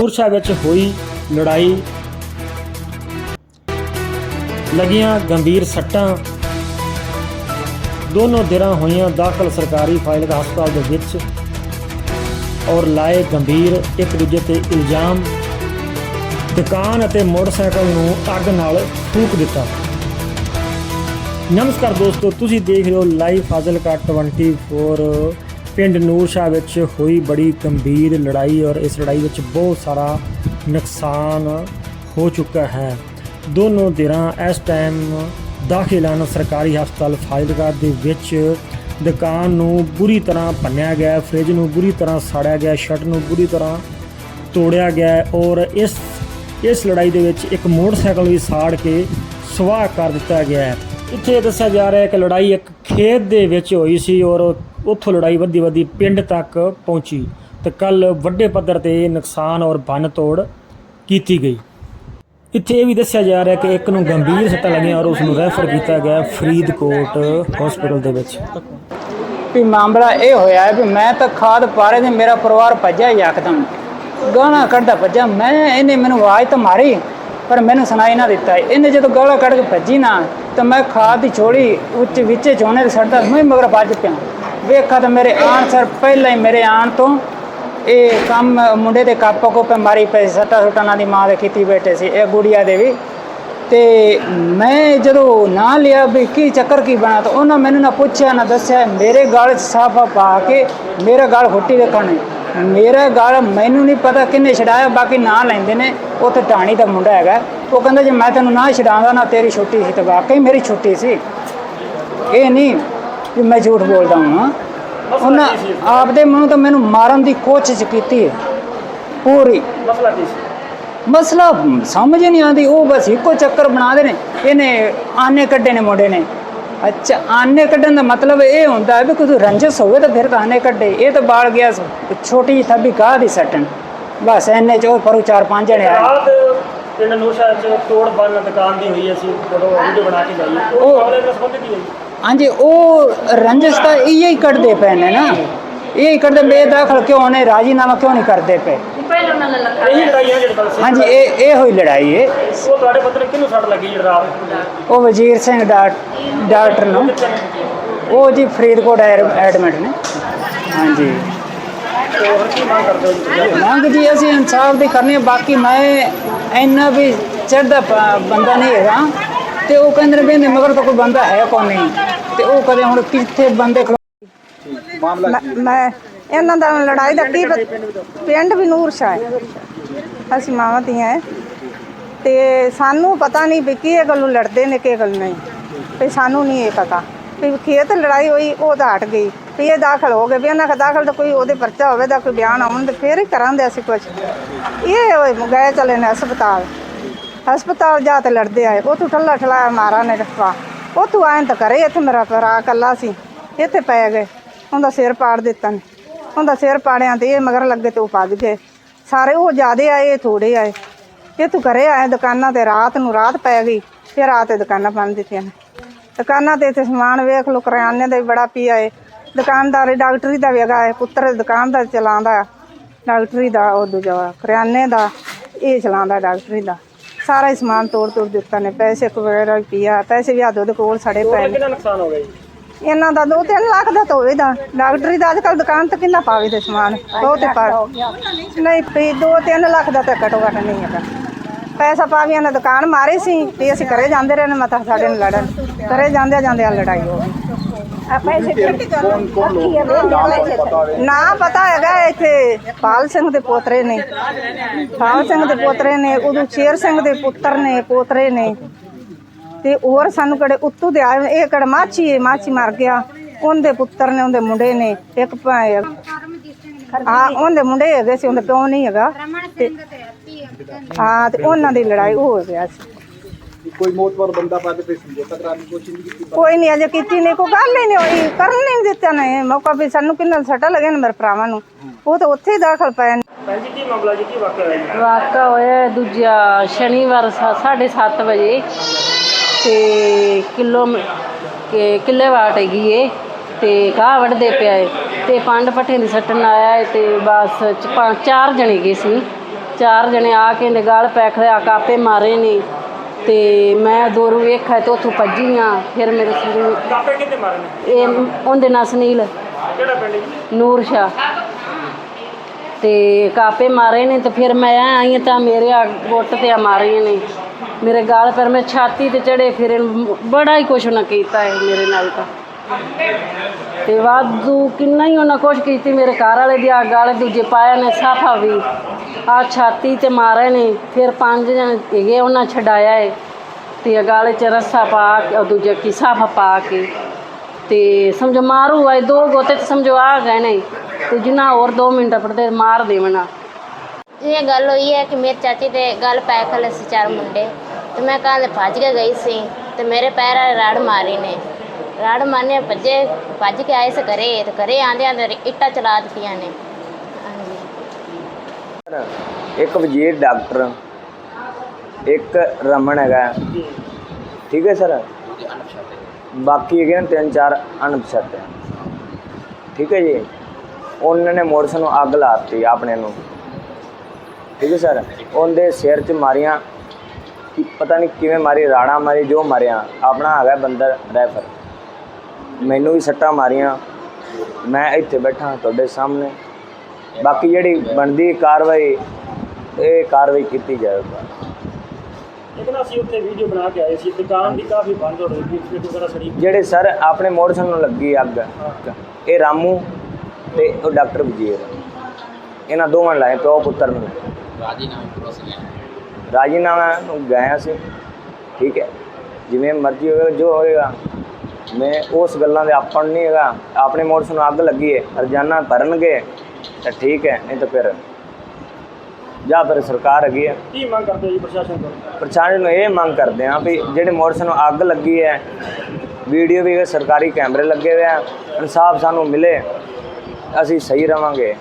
ਨੂਰਸ਼ਾ ਵਿੱਚ ਹੋਈ ਲੜਾਈ। ਲੱਗੀਆਂ ਗੰਭੀਰ ਸੱਟਾਂ। ਦੋਨੋਂ ਧਿਰਾਂ ਹੋਈਆਂ ਦਾਖਲ ਸਰਕਾਰੀ ਫਾਜ਼ਿਲਕਾ ਹਸਪਤਾਲ ਦੇ ਵਿੱਚ ਔਰ ਲਾਏ ਗੰਭੀਰ ਇੱਕ ਦੂਜੇ ਤੇ ਇਲਜ਼ਾਮ। ਦੁਕਾਨ ਅਤੇ ਮੋਟਰਸਾਈਕਲ ਨੂੰ ਅੱਗ ਨਾਲ ਫੂਕ ਦਿੱਤਾ। ਨਮਸਕਾਰ ਦੋਸਤੋ, ਤੁਸੀਂ ਦੇਖ ਰਹੇ ਹੋ ਲਾਈਵ ਫਾਜ਼ਿਲਕਾ 24 ਪਿੰਡ ਨੂਰਸ਼ਾਹ ਵਿੱਚ ਹੋਈ ਬੜੀ ਗੰਭੀਰ ਲੜਾਈ ਔਰ ਇਸ ਲੜਾਈ ਵਿੱਚ ਬਹੁਤ ਸਾਰਾ ਨੁਕਸਾਨ ਹੋ ਚੁੱਕਾ ਹੈ। ਦੋਨੋਂ ਧਿਰਾਂ ਇਸ ਟਾਈਮ ਦਾਖਲ ਹਨ। ਸਰਕਾਰੀ ਹਸਪਤਾਲ ਫਾਜ਼ਿਲਕਾ ਦੇ ਵਿੱਚ ਦੁਕਾਨ ਨੂੰ ਬੁਰੀ ਤਰ੍ਹਾਂ ਭੰਨਿਆ ਗਿਆ ਹੈ, ਫ੍ਰਿਜ ਨੂੰ ਬੁਰੀ ਤਰ੍ਹਾਂ ਸਾੜਿਆ ਗਿਆ ਹੈ, ਨੂੰ ਬੁਰੀ ਤਰ੍ਹਾਂ ਤੋੜਿਆ ਗਿਆ ਔਰ ਇਸ ਇਸ ਲੜਾਈ ਦੇ ਵਿੱਚ ਇੱਕ ਮੋਟਰਸਾਈਕਲ ਵੀ ਸਾੜ ਕੇ ਸੁਆਹ ਕਰ ਦਿੱਤਾ ਗਿਆ। ਹੈ ਇੱਥੇ ਦੱਸਿਆ ਜਾ ਰਿਹਾ ਹੈ ਕਿ ਲੜਾਈ ਇੱਕ ਖੇਤ ਦੇ ਵਿੱਚ ਹੋਈ ਸੀ ਔਰ ਉੱਥੋਂ ਲੜਾਈ ਵੱਧਦੀ ਵੱਧਦੀ ਪਿੰਡ ਤੱਕ ਪਹੁੰਚੀ ਤੇ ਕੱਲ ਵੱਡੇ ਪੱਧਰ ਤੇ ਨੁਕਸਾਨ ਔਰ ਭੰਨ ਤੋੜ ਕੀਤੀ ਗਈ। ਇੱਥੇ ਇਹ ਵੀ ਦੱਸਿਆ ਜਾ ਰਿਹਾ ਕਿ ਇੱਕ ਨੂੰ ਗੰਭੀਰ ਸੱਟਾਂ ਲੱਗੀਆਂ ਔਰ ਉਸ ਨੂੰ ਰੈਫਰ ਕੀਤਾ ਗਿਆ ਫਰੀਦਕੋਟ ਹਸਪੀਟਲ ਦੇ ਵਿੱਚ। ਵੀ ਮਾਮਲਾ ਇਹ ਹੋਇਆ ਹੈ ਵੀ ਮੈਂ ਤਾਂ ਖਾਦ ਪਾ ਰਹੇ ਤੇ ਮੇਰਾ ਪਰਿਵਾਰ ਭੱਜਿਆ ਯਕਦਮ ਗਾਣਾ ਕੱਢਦਾ ਭੱਜਾ ਮੈਂ ਇਹਨੇ ਮੈਨੂੰ ਆਵਾਜ਼ ਤਾਂ ਮਾਰੀ, ਪਰ ਮੈਨੂੰ ਸੁਣਾਈ ਨਾ ਦਿੱਤਾ। ਇਹਨੇ ਜਦੋਂ ਗਾਲਾਂ ਕੱਢ ਕੇ ਭੱਜੀ ਨਾ, ਤਾਂ ਮੈਂ ਖਾਦ ਦੀ ਛੋੜੀ ਉੱਚ ਵਿੱਚੇ ਚੋਣੇ ਦੇ ਸੜਦਾ, ਮੈਂ ਮਗਰ ਭੱਜ ਪਿਆ। ਵੇਖਾ ਤਾਂ ਮੇਰੇ ਆਣ ਸਰ ਪਹਿਲਾਂ ਹੀ ਮੇਰੇ ਆਣ ਤੋਂ। ਇਹ ਕੰਮ ਮੁੰਡੇ ਦੇ ਕੱਪ ਕੋਪੇ ਮਾਰੀ ਪਈ ਸੱਟਾ ਸੁੱਟਾਂ ਨਾਲ ਦੀ ਮਾਂ ਦੇ ਕੀਤੀ ਬੈਠੇ ਸੀ, ਇਹ ਗੁੜੀਆ ਦੇ ਵੀ। ਤੇ ਮੈਂ ਜਦੋਂ ਨਾ ਲਿਆ ਵੀ ਕੀ ਚੱਕਰ ਕੀ ਬਣਾ, ਤਾਂ ਉਹਨਾਂ ਮੈਨੂੰ ਨਾ ਪੁੱਛਿਆ, ਨਾ ਦੱਸਿਆ, ਮੇਰੇ ਗਲ 'ਚ ਸਾਫਾ ਪਾ ਕੇ ਮੇਰਾ ਗਾਲ ਫੁੱਟੀ ਦੇਖਣ ਮੇਰਾ ਗਲ ਮੈਨੂੰ ਨਹੀਂ ਪਤਾ ਕਿੰਨੇ ਛਡਾਇਆ, ਬਾਕੀ ਨਾਂ ਲੈਂਦੇ ਨੇ, ਉੱਥੇ ਟਾਣੀ ਦਾ ਮੁੰਡਾ ਹੈਗਾ। ਉਹ ਕਹਿੰਦਾ ਜੇ, ਮੈਂ ਤੈਨੂੰ ਨਾ ਛਡਾਉਂਦਾ, ਨਾ ਤੇਰੀ ਛੁੱਟੀ ਸੀ, ਤੇ ਵਾਕਈ ਮੇਰੀ ਛੁੱਟੀ ਸੀ। ਇਹ ਨਹੀਂ ਵੀ ਮੈਂ ਝੂਠ ਬੋਲਦਾ ਹਾਂ। ਉਹਨਾਂ ਆਪਦੇ ਮੂੰਹ ਤੋਂ ਮੈਨੂੰ ਮਾਰਨ ਦੀ ਕੋਸ਼ਿਸ਼ ਕੀਤੀ ਹੈ। ਪੂਰੀ। ਮਸਲਾ ਕੀ ਸੀ? ਮਸਲਾ ਸਮਝ ਨਹੀਂ ਆਉਂਦੀ ਉਹ ਬਸ ਇੱਕੋ ਚੱਕਰ ਬਣਾਦੇ ਨੇ। ਇਹਨੇ ਆਨੇ ਕੱਢੇ ਨੇ ਮੁੰਡੇ ਨੇ। ਅੱਛਾ ਆਨੇ ਕੱਢਣ ਦਾ ਮਤਲਬ ਇਹ ਹੁੰਦਾ ਹੈ ਵੀ ਕੋਈ ਰੰਜਸ ਹੋਵੇ ਤਾਂ ਫਿਰ ਤਾਂ ਆਨੇ ਕੱਢੇ। ਇਹ ਤਾਂ ਬਾਲ ਗਿਆ ਸੀ। ਛੋਟੀ ਜਿਹੀ ਥੱਬੀ ਕਾਹ ਦੀ ਸੱਟਣ। ਬਸ ਐਨੇ ਚ ਉਹ ਪਰੂ ਚਾਰ ਪੰਜ ਜਣੇ ਆਏ। ਪਿੰਡ ਨੂਰਸ਼ਾਹ ਚ ਤੋੜ ਬੰਨ ਦੁਕਾਨ ਦੀ ਹੋਈ ਅਸੀਂ ਜਦੋਂ ਵੀਡੀਓ ਬਣਾ ਕੇ ਗਈ ਉਹ ਉਹ- ਮਾਮਲੇ ਨਾਲ ਸੰਬੰਧਿਤ ਹੀ ਹੈ ਜੀ। ਹਾਂਜੀ ਉਹ ਰੰਜਸ ਤਾਂ ਇਹ ਹੀ ਕੱਢਦੇ ਪਏ ਨੇ ਨਾ। ਇਹ ਹੀ ਕੱਢਦੇ ਬੇਦਾਖਲ ਕਿਉਂ ਨੇ ਰਾਜੀਨਾਮਾ ਕਿਉਂ ਨਹੀਂ ਕਰਦੇ ਪਏ? ਇਹੀ ਲੜਾਈ ਹੈ ਜਿਹੜੀ ਗੱਲ ਸੀ। ਹਾਂਜੀ ਇਹ ਇਹ ਹੋਈ ਲੜਾਈ ਹੈ। ਉਹ ਤੁਹਾਡੇ ਪੱਤਰ ਕਿਹਨੂੰ ਸੱਟ ਲੱਗੀ ਜਿਹੜੀ ਰਾਤ ਉਹ ਵਜ਼ੀਰ ਸਿੰਘ ਡਾਕ- ਡਾਕਟਰ ਨੂੰ। ਉਹ ਜੀ ਫਰੀਦਕੋਟ ਐਡਮਿਟ ਨੇ। ਹਾਂਜੀ। ਮੰਗ ਜੀ ਅਸੀਂ ਇਨਸਾਫ ਦੀ ਕਰਨੀ ਬਾਕੀ ਮੈਂ ਇੰਨਾ ਵੀ ਚੜਦਾ ਬੰਦਾ ਨਹੀਂ ਹੈਗਾ। ਤੇ ਉਹ ਕਹਿੰਦੇ ਨੇ ਮਗਰ ਤਾਂ ਕੋਈ ਬੰਦਾ ਹੈ ਕੋਈ ਨਹੀਂ। ਤੇ ਉਹ ਕਦੇ ਹੁਣ ਕਿੱਥੇ ਬੰਦੇ ਮੈਂ- ਇਹਨਾਂ ਦਾ ਲੜਾਈ ਦਾ ਕੀ ਪਿੰਡ ਵੀ ਨੂਰ ਸ਼ਾਹ ਅਸੀਂ ਮਾਵਾਂ ਧੀਆਂ ਤੇ ਸਾਨੂੰ ਪਤਾ ਨਹੀਂ ਵੀ ਕੀ ਇਹ ਗੱਲੋਂ ਲੜਦੇ ਨੇ, ਕੀ ਗੱਲ ਨਹੀਂ। ਵੀ ਸਾਨੂੰ ਨਹੀਂ ਇਹ ਪਤਾ। ਵੀ ਖੇਤ ਲੜਾਈ ਹੋਈ, ਉਹ ਤਾਂ ਹਟ ਗਈ। ਵੀ ਇਹ ਦਾਖਲ ਹੋ ਗਏ, ਵੀ ਇਹਨਾਂ ਦਾ ਦਾਖਲ ਤਾਂ ਕੋਈ ਉਹਦੇ ਪਰਚਾ ਹੋਵੇ ਦਾ ਕੋਈ ਬਿਆਨ ਆਉਣ ਤੇ ਫੇਰ ਹੀ ਕਰਾਂਦੇ ਅਸੀਂ ਕੁਝ ਇਹ ਹੋਏ ਗਏ ਚਲੇ ਨੇ ਹਸਪਤਾਲ। ਹਸਪਤਾਲ ਜਾ ਤੇ ਲੜਦੇ ਆਏ। ਉਹ ਤੋਂ ਠੱਲਾ ਠਲਾਇਆ ਮਾਰਾ ਨੇ ਰਫਾ ਉਹ ਤੋਂ ਆਏ ਤਾਂ ਕਰੇ, ਇੱਥੇ ਮੇਰਾ ਭਰਾ ਕੱਲਾ ਸੀ। ਇੱਥੇ ਪੈ ਗਏ। ਉਹਦਾ ਸਿਰ ਪਾੜ ਦਿੱਤਾ ਨੇ। ਉਹਦਾ ਸਿਰ ਪਾੜਿਆ ਤੇ ਇਹ ਮਗਰ ਲੱਗੇ ਤੇ ਉਹ ਭੱਜ ਗਏ। ਸਾਰੇ ਉਹ ਜਿਆਦੇ ਆਏ, ਇਹ ਥੋੜੇ ਆਏ। ਇਹ ਤੂੰ ਘਰੇ ਆਏ ਦੁਕਾਨਾਂ ਤੇ ਰਾਤ ਨੂੰ ਰਾਤ ਪੈ ਗਈ। ਫਿਰ ਰਾਤ ਤੇ ਦੁਕਾਨਾਂ ਬੰਦ ਦਿੱਤੀਆਂ ਨੇ। ਦੁਕਾਨਾਂ ਤੇ ਇੱਥੇ ਸਮਾਨ ਵੇਖ ਲੋ ਕਰਿਆਨੇ ਦਾ ਵੀ ਬੜਾ ਪਿਆ ਏ ਦੁਕਾਨਦਾਰੀ ਡਾਕਟਰੀ ਦਾ ਵੀ ਹੈਗਾ ਏ ਪੁੱਤਰ ਦੁਕਾਨ ਦਾ ਚਲਾਉਂਦਾ। ਡਾਕਟਰੀ ਦਾ ਉਹ ਦੂਜਾ ਕਰਿਆਨੇ ਦਾ ਇਹ ਚਲਾਉਂਦਾ ਡਾਕਟਰੀ ਦਾ। ਸਾਰਾ ਹੀ ਸਮਾਨ ਤੋੜ ਤੋੜ ਦਿੱਤਾ ਨੇ ਪੈਸੇ ਵਗੈਰਾ ਵੀ ਪਿਆ ਪੈਸੇ ਵੀ ਹੱਦ ਉਹਦੇ ਕੋਲ ਸੜੇ ਪਏ ਨੇ। ਕਿੰਨਾ ਨੁਕਸਾਨ ਹੋ ਗਿਆ ਜੀ? ਇਹਨਾਂ ਦਾ 2-3 ਲੱਖ ਦਾ ਤਾਂ ਹੋਵੇਗਾ ਡਾਕਟਰੀ ਦਾ ਅੱਜ ਕੱਲ ਦੁਕਾਨ ਤੇ ਕਿੰਨਾ ਪਾਵੇ ਤੇ ਸਮਾਨ ਬਹੁਤ ਪਾ ਨਹੀਂ ਪਈ 2-3 ਲੱਖ ਦਾ ਤਾਂ ਘਟੋ ਘੱਟ ਨਹੀਂ ਹੈਗਾ। ਪੈਸਾ ਪਾਵੀਆਂ ਨੇ ਦੁਕਾਨ ਮਾਰੀ ਸੀ ਤੇ ਅਸੀਂ ਘਰੇ ਜਾਂਦੇ ਰਹੇ ਨੇ ਮਤਾ ਸਾਡੇ ਨਾਲ ਲੜਨ। ਘਰੇ ਜਾਂਦੇ ਜਾਂਦੇ ਆ ਲੜਾਈ ਹੋ ਗਈ। ਨਾ ਪਤਾ ਹੈਗਾ ਇੱਥੇ ਪਾਲ ਸਿੰਘ ਦੇ ਪੋਤਰੇ ਨੇ। ਪਾਲ ਸਿੰਘ ਦੇ ਪੋਤਰੇ ਨੇ ਉਦੋਂ ਸ਼ੇਰ ਸਿੰਘ ਦੇ ਪੁੱਤਰ ਨੇ ਪੋਤਰੇ ਨੇ। ਤੇ ਹੋਰ ਸਾਨੂੰ ਕਿਹੜੇ ਉੱਤੋਂ ਦੇ ਆਏ ਇਹ ਕਿਹੜਾ ਮਾਛੀ ਹੈ? ਮਾਛੀ ਮਰ ਗਿਆ। ਉਹਦੇ ਪੁੱਤਰ ਨੇ ਉਹਦੇ ਮੁੰਡੇ ਨੇ ਇੱਕ ਭਾਈ ਹਾਂ। ਉਹਦੇ ਮੁੰਡੇ ਹੈਗੇ ਸੀ ਉਹਦੇ ਪਿਓ ਨਹੀਂ ਹੈਗਾ। ਤੇ ਹਾਂ ਤੇ ਉਹਨਾਂ ਦੀ ਲੜਾਈ ਹੋ ਗਿਆ ਸੀ। ਕੋਈ ਮੋਤਬਰ ਬੰਦਾ ਪਾਦੇ ਤੇ ਸਮਝੌਤਾ ਕਰਾਉਣ ਦੀ ਕੋਸ਼ਿਸ਼ ਨਹੀਂ ਕੀਤੀ। ਕੋਈ ਨਹੀਂ ਅਜੇ ਕੀਤੀ ਨਹੀਂ ਕੋਈ ਗੱਲ ਹੀ ਨਹੀਂ ਹੋਈ। ਕਰਨ ਨਹੀਂ ਦਿੱਤਾ ਨੇ ਮੌਕਾ ਵੀ ਸਾਨੂੰ ਕਿੰਨਾ ਸੱਟਾ ਲੱਗਿਆ ਨੇ ਮੇਰੇ ਭਰਾਵਾਂ ਨੂੰ। ਉਹ ਤਾਂ ਉੱਥੇ ਹੀ ਦਾਖਲ ਪਏ ਨੇ। ਭੈਣ ਜੀ ਕੀ ਮਾਮਲਾ ਜੀ ਕੀ ਵਾਕਿਆ ਹੋਇਆ ਜੀ? ਵਾਕਾ ਹੋਇਆ ਦੂਜਾ ਸ਼ਨੀਵਾਰ 7:30 ਵਜੇ ਤੇ ਕਿਲੋ ਕਿ ਕਿੱਲੇ ਵਾਟ ਹੈਗੀ ਏ ਤੇ ਘਾਹ ਵੱਢਦੇ ਪਿਆ ਏ ਤੇ ਪੰਡ ਪੱਠੇ ਦੀ ਸੱਟਣ ਆਇਆ ਏ ਤੇ ਬਸ ਚ- ਪੰਜ ਚਾਰ ਜਣੇ ਗਏ ਸੀ। ਚਾਰ ਜਣੇ ਆ ਕੇ ਇਹਦੇ ਗਲ ਪੈ ਖੜਿਆ ਕਾਪੇ ਮਾਰੇ ਨੇ। ਤੇ ਮੈਂ ਦੂਰ ਵੇਖਿਆ ਤੇ ਉੱਥੋਂ ਭੱਜੀ ਆ ਫਿਰ ਮੇਰੇ ਸਰੀਰ ਕਾਪੇ ਕਿੰਨੇ ਮਾਰੇ ਨੇ ਇਹ ਉਹਦੇ ਨਾਲ ਸੁਨੀਲ। ਕਿਹੜਾ ਪਿੰਡ ਜੀ? ਨੂਰ ਸ਼ਾ ਤੇ ਕਾਪੇ ਮਾਰੇ ਨੇ ਤੇ ਫਿਰ ਮੈਂ ਆਈ ਤਾਂ ਮੇਰੇ ਆ ਗੁੱਟ ਤੇ ਆ ਮਾਰੇ ਨੇ। ਮੇਰੇ ਗਾਲ ਪਰ ਮੈਂ ਛਾਤੀ ਤੇ ਚੜੇ ਫਿਰ ਬੜਾ ਹੀ ਕੁਛ ਨਾ ਕੀਤਾ ਹੈ ਮੇਰੇ ਨਾਲ ਤਾਂ। ਤੇ ਵਾਧੂ ਕਿੰਨਾ ਹੀ ਉਹਨਾਂ ਕੁਛ ਕੀਤੀ, ਮੇਰੇ ਘਰ ਵਾਲੇ ਦੀ ਆ ਗਾਲ ਦੂਜੇ ਪਾਇਆ ਨੇ, ਸਾਫਾ ਵੀ। ਆ ਛਾਤੀ ਤੇ ਮਾਰੇ ਨੇ, ਫਿਰ ਪੰਜ ਜਣੇ ਹੈਗੇ, ਉਹਨਾਂ ਛਡਾਇਆ ਹੈ ਤੇ ਗਾਲੇ ਚ ਰੱਸਾ ਪਾ ਕੇ, ਉਹ ਦੂਜੇ ਕੀ ਸਾਫਾ ਪਾ ਕੇ। ਤੇ ਸਮਝੋ ਮਾਰੂ, ਆਏ ਦੋ ਗੋਤੇ ਤੇ ਸਮਝੋ ਆ ਗਏ ਨੇ। ਤੇ ਜਿੰਨਾ ਹੋਰ 2 ਮਿੰਟ ਪੜਦੇ, ਮਾਰ ਦੇਵਣਾ ਇਹ ਗੱਲ ਹੋਈ ਹੈ ਕਿ ਮੇਰੇ ਚਾਚੀ ਦੇ ਗੱਲ ਪੈ ਖਲੇ ਸੀ ਚਾਰ ਮੁੰਡੇ। ਤੇ ਮੈਂ ਕਾਂ ਦੇ ਭੱਜ ਕੇ ਗਈ ਸੀ, ਤੇ ਮੇਰੇ ਪੈਰ ਵਾਲੇ ਰਾੜ ਮਾਰੀ ਨੇ। ਰਾੜ ਮਾਰਨੇ ਭੱਜੇ, ਭੱਜ ਕੇ ਆਏ ਸੇ ਘਰੇ, ਤੇ ਘਰੇ ਆਂਦੇ ਆਂਦੇ ਇੱਟਾਂ ਚਲਾ ਦਿੱਤੀਆਂ ਨੇ। ਹਾਂਜੀ। ਇੱਕ ਵਜ਼ੀਰ ਡਾਕਟਰ, ਇੱਕ ਰਮਨ ਹੈਗਾ। ਠੀਕ ਹੈ ਸਰ? ਬਾਕੀ ਹੈਗੇ ਨੇ ਤਿੰਨ ਚਾਰ ਅਣਪਛਾਤੇ। ਠੀਕ ਹੈ ਜੀ? ਉਹਨਾਂ ਨੇ ਮੋਟਰਸਾਈਕਲ ਨੂੰ ਅੱਗ ਲਾਤੀ ਆਪਣੇ ਨੂੰ। ਠੀਕ ਹੈ ਸਰ? ਉਹਦੇ ਸਿਰ 'ਚ ਮਾਰੀਆਂ, ਕਿ ਪਤਾ ਨਹੀਂ ਕਿਵੇਂ ਮਾਰੀ, ਰਾੜਾ ਮਾਰੀ, ਜੋ ਮਾਰਿਆ। ਆਪਣਾ ਹੈਗਾ ਬੰਦਾ ਰੈਫਰ ਮੈਨੂੰ ਵੀ ਸੱਟਾਂ ਮਾਰੀਆਂ। ਮੈਂ ਇੱਥੇ ਬੈਠਾ ਤੁਹਾਡੇ ਸਾਹਮਣੇ। ਬਾਕੀ ਜਿਹੜੀ ਬਣਦੀ ਕਾਰਵਾਈ ਇਹ ਕਾਰਵਾਈ ਕੀਤੀ ਜਾਵੇਗਾ ਲੇਕਿਨ ਅਸੀਂ ਉੱਥੇ ਵੀਡੀਓ ਬਣਾ ਕੇ ਆਏ ਸੀ। ਦੁਕਾਨ ਦੀ ਕਾਫੀ ਬੰਦ ਹੋ ਰਹੀ ਸੀ ਫਿਰ ਵਗੈਰਾ ਸੜੀ ਜਿਹੜੇ ਸਰ ਆਪਣੇ ਮੋਟਰਸਾਈਕਲ ਨੂੰ ਲੱਗੀ ਅੱਗ। ਇਹ ਰਾਮੂ ਤੇ ਉਹ ਡਾਕਟਰ ਵਜੀਰ ਇਹਨਾਂ ਦੋਵਾਂ ਨੇ ਲਾਏ ਪਿਓ ਪੁੱਤਰ ਨੂੰ। ਰਾਜੀਨਾਮਾ ਨੂੰ ਗਏ ਸੀ ਠੀਕ ਹੈ। ਜਿਵੇਂ ਮਰਜ਼ੀ ਹੋਵੇ ਜੋ ਹੋਏਗਾ। ਮੈਂ ਉਸ ਗੱਲਾਂ ਦੇ ਆਪਣ ਨਹੀਂ ਹੈਗਾ। ਆਪਣੇ ਮੋਟਰਸਾਈਕਲ ਨੂੰ ਅੱਗ ਲੱਗੀ ਹੈ ਰੋਜ਼ਾਨਾ ਭਰਨਗੇ ਤਾਂ ਠੀਕ ਹੈ ਨਹੀਂ ਤਾਂ ਫਿਰ ਜਾਂ ਫਿਰ ਸਰਕਾਰ ਹੈਗੀ ਹੈ ਕੀ ਮੰਗ ਕਰਦੇ ਜੀ ਪ੍ਰਸ਼ਾਸਨ ਤੋਂ? ਪ੍ਰਸ਼ਾਸਨ ਨੂੰ ਇਹ ਮੰਗ ਕਰਦੇ ਹਾਂ ਵੀ ਜਿਹੜੇ ਮੋਟਰਸਾਈਕਲ ਨੂੰ ਅੱਗ ਲੱਗੀ ਹੈ ਵੀਡੀਓ ਵੀ ਸਰਕਾਰੀ ਕੈਮਰੇ ਲੱਗੇ ਹੋਏ ਆ ਇਨਸਾਫ ਸਾਨੂੰ ਮਿਲੇ ਅਸੀਂ ਸਹੀ ਰਵਾਂਗੇ।